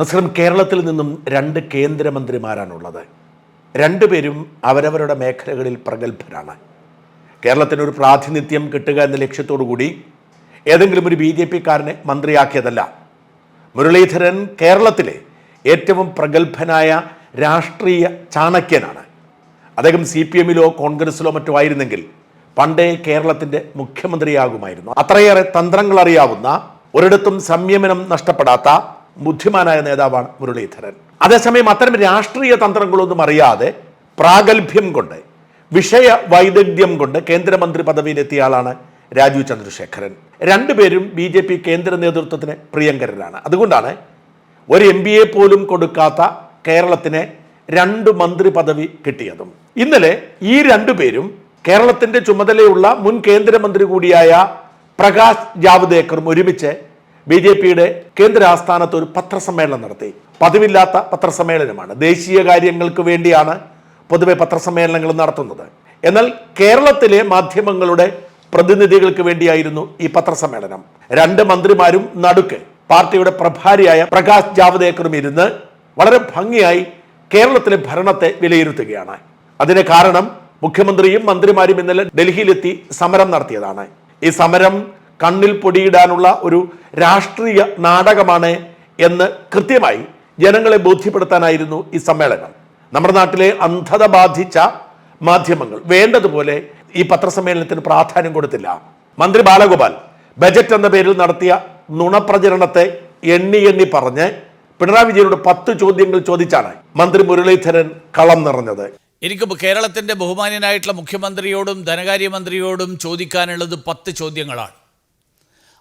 നസ്രം കേരളത്തിൽ നിന്നും രണ്ട് കേന്ദ്രമന്ത്രിമാരാണുള്ളത്. രണ്ടുപേരും അവരവരുടെ മേഖലകളിൽ പ്രഗത്ഭരാണ്. കേരളത്തിനൊരു പ്രാതിനിധ്യം കിട്ടുക എന്ന ലക്ഷ്യത്തോടു കൂടി ഏതെങ്കിലും ഒരു ബി ജെ പിക്കാരനെ മന്ത്രിയാക്കിയതല്ല. മുരളീധരൻ കേരളത്തിലെ ഏറ്റവും പ്രഗത്ഭനായ രാഷ്ട്രീയ ചാണക്യനാണ്. അദ്ദേഹം സി പി എമ്മിലോ കോൺഗ്രസിലോ മറ്റോ ആയിരുന്നെങ്കിൽ പണ്ടേ കേരളത്തിന്റെ മുഖ്യമന്ത്രിയാകുമായിരുന്നു. അത്രയേറെ തന്ത്രങ്ങൾ അറിയാവുന്ന ഒരിടത്തും സംയമനം നഷ്ടപ്പെടാത്ത ബുദ്ധിമാനായ നേതാവാണ് മുരളീധരൻ. അതേസമയം അത്തരം രാഷ്ട്രീയ തന്ത്രങ്ങളൊന്നും അറിയാതെ പ്രാഗൽഭ്യം കൊണ്ട് വിഷയ വൈദഗ്ധ്യം കൊണ്ട് കേന്ദ്രമന്ത്രി പദവിയിലെത്തിയ ആളാണ് രാജീവ് ചന്ദ്രശേഖരൻ. രണ്ടുപേരും ബി ജെ പി കേന്ദ്ര നേതൃത്വത്തിന് പ്രിയങ്കരനാണ് അതുകൊണ്ടാണ് ഒരു എം ബി എ പോലും കൊടുക്കാത്ത കേരളത്തിന് രണ്ട് മന്ത്രി പദവി കിട്ടിയതും. ഇന്നലെ ഈ രണ്ടുപേരും കേരളത്തിന്റെ ചുമതലയുള്ള മുൻ കേന്ദ്രമന്ത്രി കൂടിയായ പ്രകാശ് ജാവ്ദേക്കറും ഒരുമിച്ച് ബി ജെ പിയുടെ കേന്ദ്ര ആസ്ഥാനത്ത് ഒരു പത്രസമ്മേളനം നടത്തി. പതിവില്ലാത്ത പത്രസമ്മേളനമാണ്. ദേശീയ കാര്യങ്ങൾക്ക് വേണ്ടിയാണ് പൊതുവെ പത്രസമ്മേളനങ്ങൾ നടത്തുന്നത്. എന്നാൽ കേരളത്തിലെ മാധ്യമങ്ങളുടെ പ്രതിനിധികൾക്ക് വേണ്ടിയായിരുന്നു ഈ പത്രസമ്മേളനം. രണ്ട് മന്ത്രിമാരും നടുക്ക് പാർട്ടിയുടെ പ്രഭാരിയായ പ്രകാശ് ജാവ്ദേക്കറും ഇരുന്ന് വളരെ ഭംഗിയായി കേരളത്തിലെ ഭരണത്തെ വിലയിരുത്തുകയാണ്. അതിന് കാരണം മുഖ്യമന്ത്രിയും മന്ത്രിമാരും ഇന്നലെ ഡൽഹിയിലെത്തി സമരം നടത്തിയതാണ്. ഈ സമരം കണ്ണിൽ പൊടിയിടാനുള്ള ഒരു രാഷ്ട്രീയ നാടകമാണ് എന്ന് കൃത്യമായി ജനങ്ങളെ ബോധ്യപ്പെടുത്താനായിരുന്നു ഈ സമ്മേളനം. നമ്മുടെ നാട്ടിലെ അന്ധത ബാധിച്ച മാധ്യമങ്ങൾ വേണ്ടതുപോലെ ഈ പത്രസമ്മേളനത്തിന് പ്രാധാന്യം കൊടുത്തില്ല. മന്ത്രി ബാലഗോപാൽ ബജറ്റ് എന്ന പേരിൽ നടത്തിയ നുണപ്രചരണത്തെ എണ്ണി എണ്ണി പറഞ്ഞ് പിണറായി വിജയനോട് പത്ത് ചോദ്യങ്ങൾ ചോദിച്ചാണ് മന്ത്രി മുരളീധരൻ കളം നിറഞ്ഞത്. എനിക്ക് കേരളത്തിന്റെ ബഹുമാന്യനായിട്ടുള്ള മുഖ്യമന്ത്രിയോടും ധനകാര്യമന്ത്രിയോടും ചോദിക്കാനുള്ളത് പത്ത് ചോദ്യങ്ങളാണ്.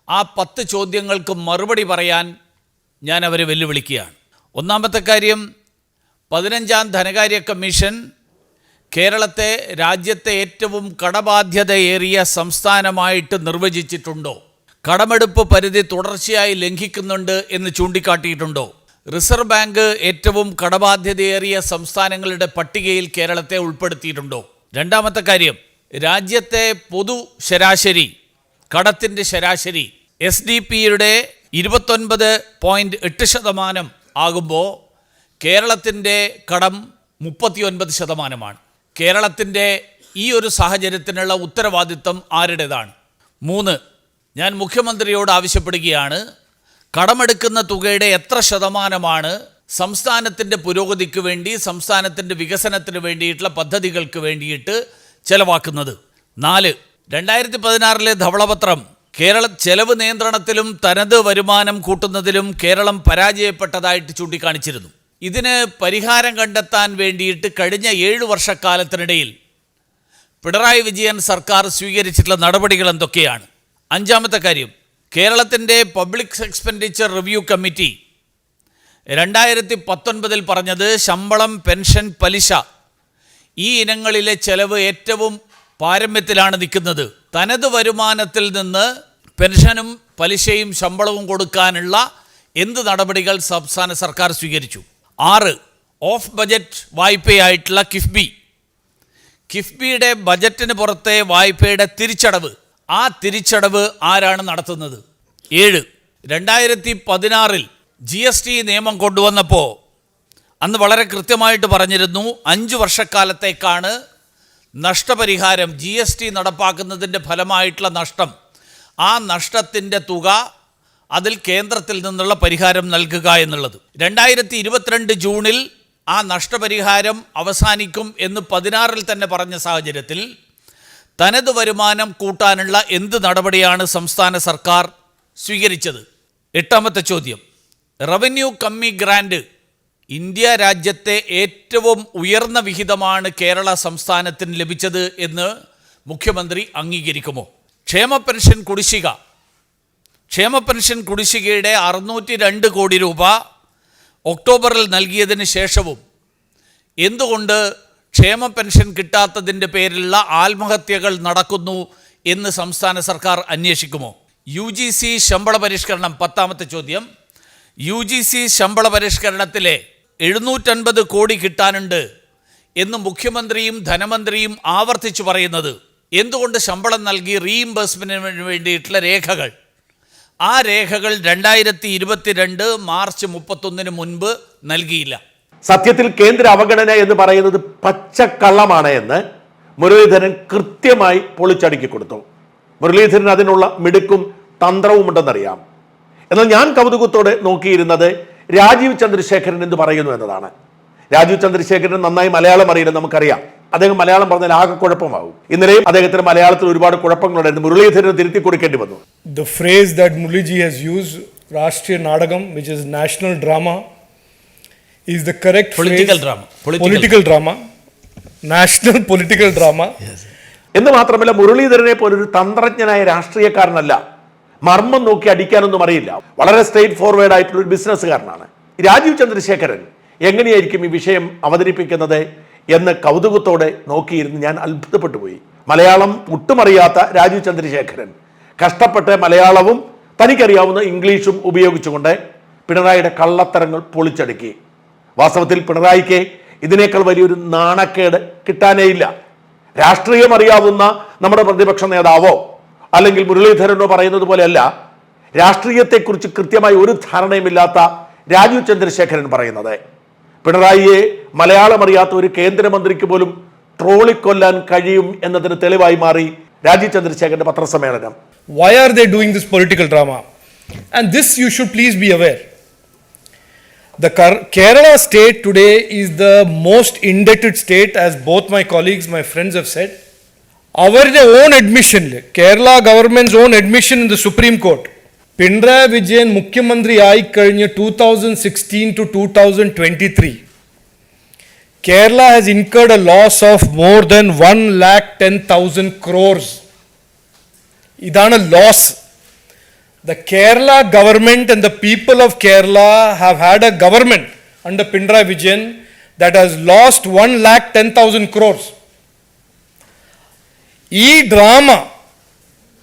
ആ പത്ത് ചോദ്യങ്ങൾക്ക് മറുപടി പറയാൻ ഞാൻ അവരെ വെല്ലുവിളിക്കുകയാണ്. ഒന്നാമത്തെ കാര്യം പതിനഞ്ചാം ധനകാര്യ കമ്മീഷൻ കേരളത്തെ രാജ്യത്തെ ഏറ്റവും കടബാധ്യതയേറിയ സംസ്ഥാനമായിട്ട് നിർവചിച്ചിട്ടുണ്ടോ? കടമെടുപ്പ് പരിധി തുടർച്ചയായി ലംഘിക്കുന്നുണ്ട് എന്ന് ചൂണ്ടിക്കാട്ടിയിട്ടുണ്ടോ? റിസർവ് ബാങ്ക് ഏറ്റവും കടബാധ്യതയേറിയ സംസ്ഥാനങ്ങളുടെ പട്ടികയിൽ കേരളത്തെ ഉൾപ്പെടുത്തിയിട്ടുണ്ടോ? രണ്ടാമത്തെ കാര്യം രാജ്യത്തെ പൊതു ശരാശരി കടത്തിന്റെ ശരാശരി എസ് ഡി പിയുടെ ഇരുപത്തൊൻപത് പോയിന്റ് എട്ട് ശതമാനം ആകുമ്പോൾ കേരളത്തിന്റെ കടം മുപ്പത്തിയൊൻപത് ശതമാനമാണ്. കേരളത്തിന്റെ ഈ ഒരു സാഹചര്യത്തിനുള്ള ഉത്തരവാദിത്തം ആരുടേതാണ്? മൂന്ന് ഞാൻ മുഖ്യമന്ത്രിയോട് ആവശ്യപ്പെടുകയാണ് കടമെടുക്കുന്ന തുകയുടെ എത്ര ശതമാനമാണ് സംസ്ഥാനത്തിന്റെ പുരോഗതിക്ക് വേണ്ടി സംസ്ഥാനത്തിന്റെ വികസനത്തിന് വേണ്ടിയിട്ടുള്ള പദ്ധതികൾക്ക് വേണ്ടിയിട്ട് ചെലവാക്കുന്നത്? നാല് രണ്ടായിരത്തി പതിനാറിലെ ധവളപത്രം കേരള ചെലവ് നിയന്ത്രണത്തിലും തനത് വരുമാനം കൂട്ടുന്നതിലും കേരളം പരാജയപ്പെട്ടതായിട്ട് ചൂണ്ടിക്കാണിച്ചിരുന്നു. ഇതിന് പരിഹാരം കണ്ടെത്താൻ വേണ്ടിയിട്ട് കഴിഞ്ഞ ഏഴ് വർഷക്കാലത്തിനിടയിൽ പിണറായി വിജയൻ സർക്കാർ സ്വീകരിച്ചിട്ടുള്ള നടപടികൾ എന്തൊക്കെയാണ്? അഞ്ചാമത്തെ കാര്യം കേരളത്തിന്റെ പബ്ലിക് എക്സ്പെൻഡിച്ചർ റിവ്യൂ കമ്മിറ്റി രണ്ടായിരത്തി പത്തൊൻപതിൽ പറഞ്ഞത് ശമ്പളം പെൻഷൻ പലിശ ഈ ഇനങ്ങളിലെ ചെലവ് ഏറ്റവും പാരമ്യത്തിലാണ് നിൽക്കുന്നത്. തനത് വരുമാനത്തിൽ നിന്ന് പെൻഷനും പലിശയും ശമ്പളവും കൊടുക്കാനുള്ള എന്ത് നടപടികൾ സംസ്ഥാന സർക്കാർ സ്വീകരിച്ചു? ആറ് ഓഫ് ബജറ്റ് വായ്പയായിട്ടുള്ള കിഫ്ബി. കിഫ്ബിയുടെ ബജറ്റിന് പുറത്തെ വായ്പയുടെ തിരിച്ചടവ്. ആ തിരിച്ചടവ് ആരാണ് നടത്തുന്നത്? ഏഴ് രണ്ടായിരത്തി പതിനാറിൽ ജി എസ് ടി നിയമം കൊണ്ടുവന്നപ്പോൾ അന്ന് വളരെ കൃത്യമായിട്ട് പറഞ്ഞിരുന്നു അഞ്ച് വർഷക്കാലത്തേക്കാണ് നഷ്ടപരിഹാരം ജി എസ് ടി നടപ്പാക്കുന്നതിന്റെ ഫലമായിട്ടുള്ള നഷ്ടം. ആ നഷ്ടത്തിന്റെ തുക അതിൽ കേന്ദ്രത്തിൽ നിന്നുള്ള പരിഹാരം നൽകുക എന്നുള്ളത്. രണ്ടായിരത്തി ഇരുപത്തിരണ്ട് ജൂണിൽ ആ നഷ്ടപരിഹാരം അവസാനിക്കും എന്ന് പതിനാറിൽ തന്നെ പറഞ്ഞ സാഹചര്യത്തിൽ തനത് വരുമാനം കൂട്ടാനുള്ള എന്ത് നടപടിയാണ് സംസ്ഥാന സർക്കാർ സ്വീകരിച്ചത്? എട്ടാമത്തെ ചോദ്യം. റവന്യൂ കമ്മി ഗ്രാൻഡ് ഇന്ത്യ രാജ്യത്തെ ഏറ്റവും ഉയർന്ന വിഹിതമാണ് കേരള സംസ്ഥാനത്തിന് ലഭിച്ചത് എന്ന് മുഖ്യമന്ത്രി അംഗീകരിക്കുമോ? ക്ഷേമ പെൻഷൻ കുടിശ്ശിക. ക്ഷേമ പെൻഷൻ കുടിശ്ശികയുടെ അറുന്നൂറ്റി രണ്ട് കോടി രൂപ ഒക്ടോബറിൽ നൽകിയതിന് ശേഷവും എന്തുകൊണ്ട് ക്ഷേമ പെൻഷൻ കിട്ടാത്തതിന്റെ പേരിലുള്ള ആത്മഹത്യകൾ നടക്കുന്നു എന്ന് സംസ്ഥാന സർക്കാർ അന്വേഷിക്കുമോ? യു ജി സി ശമ്പള പരിഷ്കരണം പത്താമത്തെ ചോദ്യം. യു ജി സി ശമ്പള പരിഷ്കരണത്തിലെ എഴുന്നൂറ്റൻപത് കോടി കിട്ടാനുണ്ട് എന്ന് മുഖ്യമന്ത്രിയും ധനമന്ത്രിയും ആവർത്തിച്ചു പറയുന്നത്. എന്തുകൊണ്ട് ശമ്പളം നൽകി റീഇംബേഴ്സ്മെന്റിന് വേണ്ടിയിട്ടുള്ള രേഖകൾ? ആ രേഖകൾ രണ്ടായിരത്തി ഇരുപത്തിരണ്ട് മാർച്ച് മുപ്പത്തൊന്നിന് മുൻപ് നൽകിയില്ല. സത്യത്തിൽ കേന്ദ്ര അവഗണന എന്ന് പറയുന്നത് പച്ചക്കള്ളമാണ് എന്ന് മുരളീധരൻ കൃത്യമായി പൊളിച്ചടുക്കി കൊടുത്തു. മുരളീധരൻ അതിനുള്ള മിടുക്കും തന്ത്രവുമുണ്ടെന്നറിയാം. എന്നാൽ ഞാൻ കൗതുകത്തോടെ നോക്കിയിരുന്നത് രാജീവ് ചന്ദ്രശേഖരൻ എന്ന് പറയുന്നു എന്നതാണ്. രാജീവ് ചന്ദ്രശേഖരൻ നന്നായി മലയാളം അറിയില്ല നമുക്കറിയാം. അദ്ദേഹം മലയാളം പറഞ്ഞാൽ ആകെ കുഴപ്പമാകും ഇന്നലെയും അദ്ദേഹത്തിന് മലയാളത്തിൽ ഒരുപാട് കുഴപ്പങ്ങളുണ്ടായിരുന്നു. മുരളീധരന് തിരുത്തി കൊടുക്കേണ്ടി വന്നു. The phrase that Muraliji has use രാഷ്ട്രീയ നാടകം which is national drama is the correct political drama political drama national political drama political drama. എന്ന് മാത്രമല്ല മുരളീധരനെ പോലൊരു തന്ത്രജ്ഞനായ രാഷ്ട്രീയക്കാരനല്ല. മർമ്മം നോക്കി അടിക്കാനൊന്നും അറിയില്ല. വളരെ സ്ട്രെയിറ്റ് ഫോർവേഡ് ആയിട്ടുള്ള ഒരു ബിസിനസ്സുകാരനാണ് രാജീവ് ചന്ദ്രശേഖരൻ എങ്ങനെയായിരിക്കും ഈ വിഷയം അവതരിപ്പിക്കുന്നത് എന്ന് കൗതുകത്തോടെ നോക്കിയിരുന്ന് ഞാൻ അത്ഭുതപ്പെട്ടു പോയി. മലയാളം ഒട്ടുമറിയാത്ത രാജീവ് ചന്ദ്രശേഖരൻ. കഷ്ടപ്പെട്ട് മലയാളവും തനിക്കറിയാവുന്ന ഇംഗ്ലീഷും ഉപയോഗിച്ചുകൊണ്ട് പിണറായിയുടെ കള്ളത്തരങ്ങൾ പൊളിച്ചടുക്കി. വാസ്തവത്തിൽ പിണറായിക്ക് ഇതിനേക്കാൾ വലിയൊരു നാണക്കേട് കിട്ടാനേ ഇല്ല. രാഷ്ട്രീയം അറിയാവുന്ന നമ്മുടെ പ്രതിപക്ഷ നേതാവോ അല്ലെങ്കിൽ മുരളീധരനോ പറയുന്നത് പോലെയല്ല രാഷ്ട്രീയത്തെക്കുറിച്ച് കൃത്യമായി ഒരു ധാരണയുമില്ലാത്ത രാജീവ് ചന്ദ്രശേഖരൻ പറയുന്നത്. പിണറായിയെ മലയാളം അറിയാത്ത ഒരു കേന്ദ്രമന്ത്രിക്ക് പോലും ട്രോളിക്കൊല്ലാൻ കഴിയും എന്നതിന് തെളിവായി മാറി രാജീവ് ചന്ദ്രശേഖരന്റെ പത്രസമ്മേളനം. Why are they doing this political drama and this you should please be aware the Kerala state today is the most indebted state as both my colleagues my friends have set അവരുടെ own അഡ്മിഷനിൽ Kerala government's own admission in the Supreme Court Pinarayi Vijayan മുഖ്യമന്ത്രി ആയിക്കഴിഞ്ഞ് two thousand sixteen to two thousand twenty three Kerala has incurred a loss of more than one lakh ten thousand crores ഇതാണ് loss The Kerala government and the people of Kerala have had a government under Pinarayi Vijayan that has lost 1 lakh 10,000 crores. ഈ drama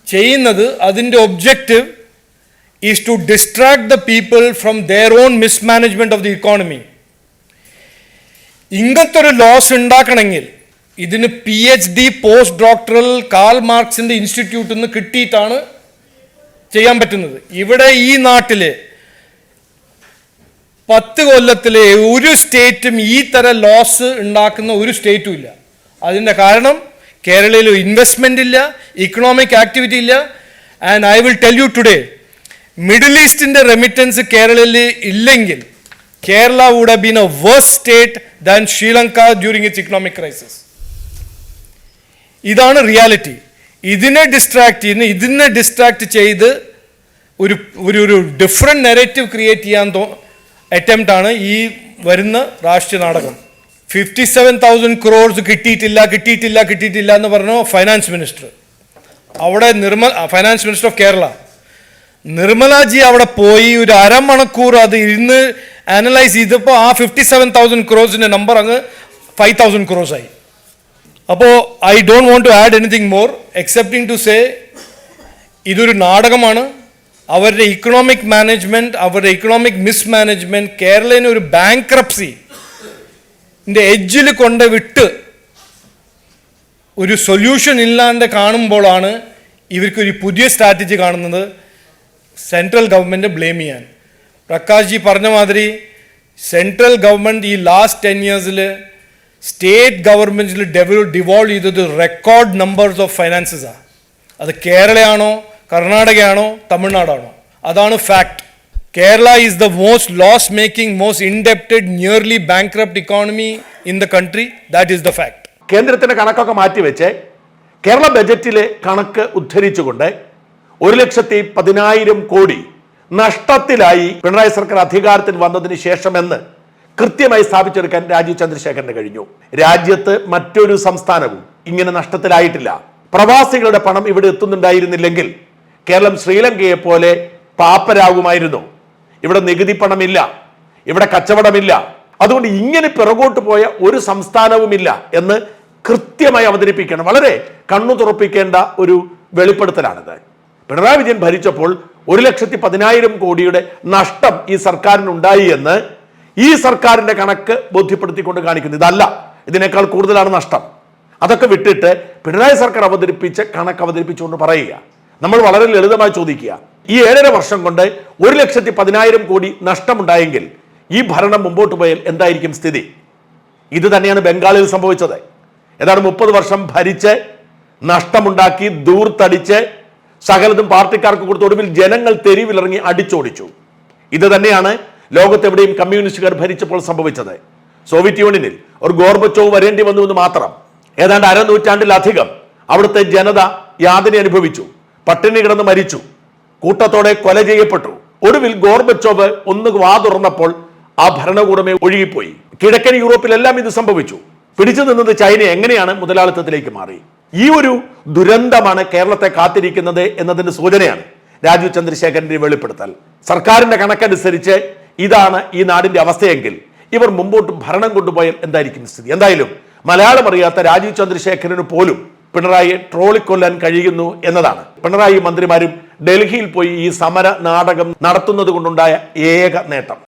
ചെയ്യുന്നത് അതിന്റെ objective is to distract the people from their own mismanagement of the economy ഇങ്ങനത്തെ ഒരു loss ഉണ്ടാക്കണമെങ്കിൽ ഇതിന് P H D post doctoral Karl മാർക്സിന്റെ ഇൻസ്റ്റിറ്റ്യൂട്ടിൽ നിന്ന് കിട്ടിയിട്ടാണ് ചെയ്യാൻ പറ്റുന്നത്. ഇവിടെ ഈ നാട്ടിൽ പത്ത് കൊല്ലത്തിലെ ഒരു സ്റ്റേറ്റും ഈ തരം ലോസ് ഉണ്ടാക്കുന്ന ഒരു സ്റ്റേറ്റും ഇല്ല. അതിന്റെ കാരണം കേരളയിൽ ഇൻവെസ്റ്റ്മെന്റ് ഇല്ല ഇക്കണോമിക് ആക്ടിവിറ്റി ഇല്ല. And I will tell you today middle ഈസ്റ്റിന്റെ remittance കേരളയിൽ ഇല്ലെങ്കിൽ Kerala would have been a worse state than Sri Lanka during its economic crisis ഇതാണ് റിയാലിറ്റി ഇതിനെ ഡിസ്ട്രാക്ട് ചെയ്യുന്ന ഇതിനെ ഡിസ്ട്രാക്ട് ചെയ്ത് ഒരു ഒരു ഒരു ഡിഫറെന്റ് നെറേറ്റീവ് ക്രിയേറ്റ് ചെയ്യാൻ തോ അറ്റംപ്റ്റാണ് ഈ വരുന്ന രാഷ്ട്രീയ നാടകം. ഫിഫ്റ്റി സെവൻ തൗസൻഡ് ക്രോർസ് കിട്ടിയിട്ടില്ല കിട്ടിയിട്ടില്ല കിട്ടിയിട്ടില്ല എന്ന് പറഞ്ഞു ഫൈനാൻസ് മിനിസ്റ്റർ അവിടെ Nirmal finance minister of Kerala Nirmalaji അവിടെ പോയി ഒരു അരമണിക്കൂർ അത് ഇരുന്ന് അനലൈസ് ചെയ്തപ്പോൾ ആ ഫിഫ്റ്റി സെവൻ തൗസൻഡ് ക്രോസിന്റെ നമ്പർ അങ്ങ് ഫൈവ് തൗസൻഡ് ക്രോസ് ആയി. അപ്പോൾ I don't want to add anything more excepting to say ഇതൊരു നാടകമാണ്. അവരുടെ ഇക്കണോമിക് മാനേജ്മെന്റ് അവരുടെ ഇക്കണോമിക് മിസ്മാനേജ്മെന്റ് കേരളത്തിന് ഒരു ബാങ്ക്രപ്സി എഡ്ജിൽ കൊണ്ട് വിട്ട് ഒരു സൊല്യൂഷൻ ഇല്ലാണ്ട് കാണുമ്പോഴാണ് ഇവർക്കൊരു പുതിയ സ്ട്രാറ്റജി കാണുന്നത്. സെൻട്രൽ ഗവൺമെന്റ് ബ്ലെയിം ചെയ്യാൻ. പ്രകാശ് ജി പറഞ്ഞ മാതിരി സെൻട്രൽ ഗവൺമെന്റ് ഈ ലാസ്റ്റ് ടെൻ ഇയേഴ്സിൽ സ്റ്റേറ്റ് ഗവൺമെന്റിൽ ഡെവൽ ഡിവോൾവ് ചെയ്തത് റെക്കോർഡ് നമ്പേഴ്സ് ഓഫ് ഫൈനാൻസസാണ് അത് കേരളയാണോ കർണാടകയാണോ തമിഴ്നാടാണോ? അതാണ് fact. Kerala is the most loss making most indebted nearly bankrupt economy in the country that is the fact കേന്ദ്രത്തിന്റെ കണക്കൊക്കെ മാറ്റിവെച്ച് കേരള ബജറ്റിലെ കണക്ക് ഉദ്ധരിച്ചുകൊണ്ട് ഒരു ലക്ഷത്തി പതിനായിരം കോടി നഷ്ടത്തിലായി പിണറായി സർക്കാർ അധികാരത്തിൽ വന്നതിന് ശേഷമെന്ന് കൃത്യമായി സ്ഥാപിച്ചെടുക്കാൻ രാജീവ് ചന്ദ്രശേഖരന് കഴിഞ്ഞു. രാജ്യത്ത് മറ്റൊരു സംസ്ഥാനവും ഇങ്ങനെ നഷ്ടത്തിലായിട്ടില്ല. പ്രവാസികളുടെ പണം ഇവിടെ എത്തുന്നുണ്ടായിരുന്നില്ലെങ്കിൽ കേരളം ശ്രീലങ്കയെ പോലെ പാപ്പരാകുമായിരുന്നു. ഇവിടെ നികുതി പണമില്ല ഇവിടെ കച്ചവടമില്ല. അതുകൊണ്ട് ഇങ്ങനെ പിറകോട്ട് പോയ ഒരു സംസ്ഥാനവുമില്ല എന്ന് കൃത്യമായി അവതരിപ്പിക്കണം. വളരെ കണ്ണു തുറപ്പിക്കേണ്ട ഒരു വെളിപ്പെടുത്തലാണിത്. പിണറായി വിജയൻ ഭരിച്ചപ്പോൾ ഒരു ലക്ഷത്തി പതിനായിരം കോടിയുടെ നഷ്ടം ഈ സർക്കാരിനുണ്ടായി എന്ന് ഈ സർക്കാരിന്റെ കണക്ക് ബോധ്യപ്പെടുത്തിക്കൊണ്ട് കാണിക്കുന്നു ഇതല്ല. ഇതിനേക്കാൾ കൂടുതലാണ് നഷ്ടം. അതൊക്കെ വിട്ടിട്ട് പിണറായി സർക്കാർ അവതരിപ്പിച്ച കണക്ക് അവതരിപ്പിച്ചുകൊണ്ട് പറയുക. നമ്മൾ വളരെ ലളിതമായി ചോദിക്കുക. ഈ ഏഴര വർഷം കൊണ്ട് ഒരു ലക്ഷത്തി പതിനായിരം കോടി നഷ്ടമുണ്ടായെങ്കിൽ ഈ ഭരണം മുമ്പോട്ട് പോയാൽ എന്തായിരിക്കും സ്ഥിതി? ഇത് തന്നെയാണ് ബംഗാളിൽ സംഭവിച്ചത്. ഏതാണ് മുപ്പത് വർഷം ഭരിച്ച് നഷ്ടമുണ്ടാക്കി ദൂർത്തടിച്ച് സകലതും പാർട്ടിക്കാർക്ക് കൊടുത്ത് ഒടുവിൽ ജനങ്ങൾ തെരുവിലിറങ്ങി അടിച്ചോടിച്ചു. ഇത് തന്നെയാണ് ലോകത്തെവിടെയും കമ്മ്യൂണിസ്റ്റുകാർ ഭരിച്ചപ്പോൾ സംഭവിച്ചത്. സോവിയറ്റ് യൂണിയനിൽ ഒരു ഗോർബച്ചോവ് വരേണ്ടി വന്നു എന്ന് മാത്രം. ഏതാണ്ട് അരനൂറ്റാണ്ടിലധികം അവിടുത്തെ ജനത യാതന അനുഭവിച്ചു. പട്ടിണി കിടന്ന് മരിച്ചു. കൂട്ടത്തോടെ കൊല ചെയ്യപ്പെട്ടു. ഒടുവിൽ ഗോർബച്ചോവ് ഒന്ന് വാ തുറന്നപ്പോൾ ആ ഭരണകൂടമേ ഒഴുകിപ്പോയി. കിഴക്കൻ യൂറോപ്പിലെല്ലാം ഇത് സംഭവിച്ചു. പിടിച്ചു നിന്നത് ചൈന എങ്ങനെയാണ് മുതലാളിത്തത്തിലേക്ക് മാറി? ഈ ഒരു ദുരന്തമാണ് കേരളത്തെ കാത്തിരിക്കുന്നത് എന്നതിന്റെ സൂചനയാണ് രാജു ചന്ദ്രശേഖരന്റെ വെളിപ്പെടുത്തൽ. സർക്കാരിന്റെ കണക്കനുസരിച്ച് ഇതാണ് ഈ നാടിന്റെ അവസ്ഥയെങ്കിൽ ഇവർ മുമ്പോട്ട് ഭരണം കൊണ്ടുപോയാൽ എന്തായിരിക്കും സ്ഥിതി? എന്തായാലും മലയാളം അറിയാത്ത രാജീവ് ചന്ദ്രശേഖരന് പോലും പിണറായിയെ ട്രോളിക്കൊല്ലാൻ കഴിയുന്നു എന്നതാണ്. പിണറായി മന്ത്രിമാരും ഡൽഹിയിൽ പോയി ഈ സമര നാടകം നടത്തുന്നത് കൊണ്ടുണ്ടായ ഏക നേട്ടം.